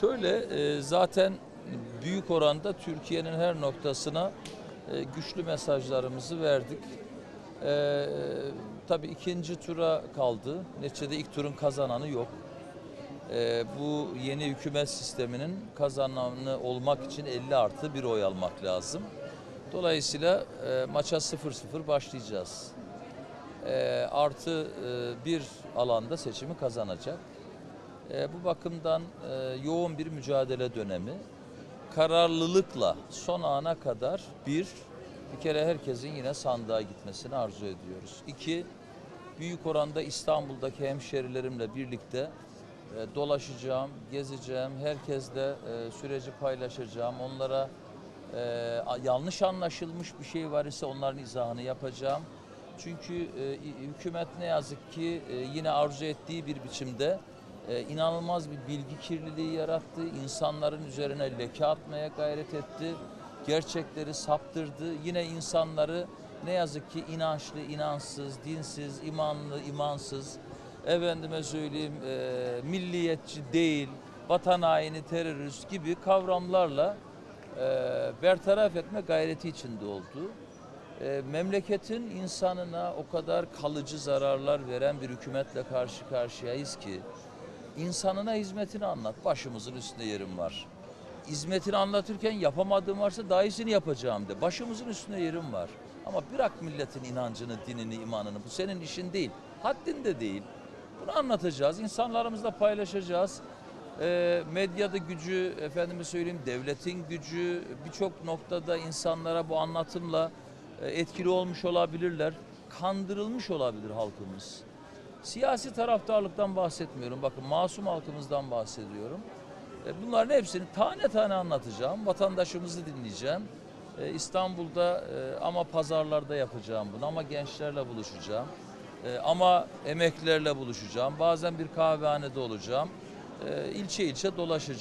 Şöyle e, zaten büyük oranda Türkiye'nin her noktasına e, güçlü mesajlarımızı verdik. E, tabii ikinci tura kaldı. Neticede ilk turun kazananı yok. E, bu yeni hükümet sisteminin kazananı olmak için 50 artı bir oy almak lazım. Dolayısıyla e, maça 0-0 başlayacağız. E, artı e, bir alanda seçimi kazanacak. E, bu bakımdan e, yoğun bir mücadele dönemi. Kararlılıkla son ana kadar bir, bir kere herkesin yine sandığa gitmesini arzu ediyoruz. İki, büyük oranda İstanbul'daki hemşerilerimle birlikte e, dolaşacağım, gezeceğim, herkesle e, süreci paylaşacağım. Onlara e, yanlış anlaşılmış bir şey var ise onların izahını yapacağım. Çünkü e, hükümet ne yazık ki e, yine arzu ettiği bir biçimde e, inanılmaz bir bilgi kirliliği yarattı. İnsanların üzerine leke atmaya gayret etti. Gerçekleri saptırdı. Yine insanları ne yazık ki inançlı, inansız, dinsiz, imanlı, imansız, efendime söyleyeyim e, milliyetçi değil, vatan haini, terörist gibi kavramlarla e, bertaraf etme gayreti içinde oldu. E, memleketin insanına o kadar kalıcı zararlar veren bir hükümetle karşı karşıyayız ki insanına hizmetini anlat. Başımızın üstünde yerim var. Hizmetini anlatırken yapamadığım varsa daha iyisini yapacağım de. Başımızın üstünde yerim var. Ama bırak milletin inancını, dinini, imanını. Bu senin işin değil. Haddin de değil. Bunu anlatacağız. insanlarımızla paylaşacağız. E, medyada gücü, efendime söyleyeyim devletin gücü birçok noktada insanlara bu anlatımla e, etkili olmuş olabilirler. Kandırılmış olabilir halkımız. Siyasi taraftarlıktan bahsetmiyorum. Bakın masum halkımızdan bahsediyorum. E, Bunların hepsini tane tane anlatacağım. Vatandaşımızı dinleyeceğim. E, İstanbul'da e, ama pazarlarda yapacağım bunu ama gençlerle buluşacağım. Ama emeklilerle buluşacağım. Bazen bir kahvehanede olacağım. İlçe ilçe dolaşacağım.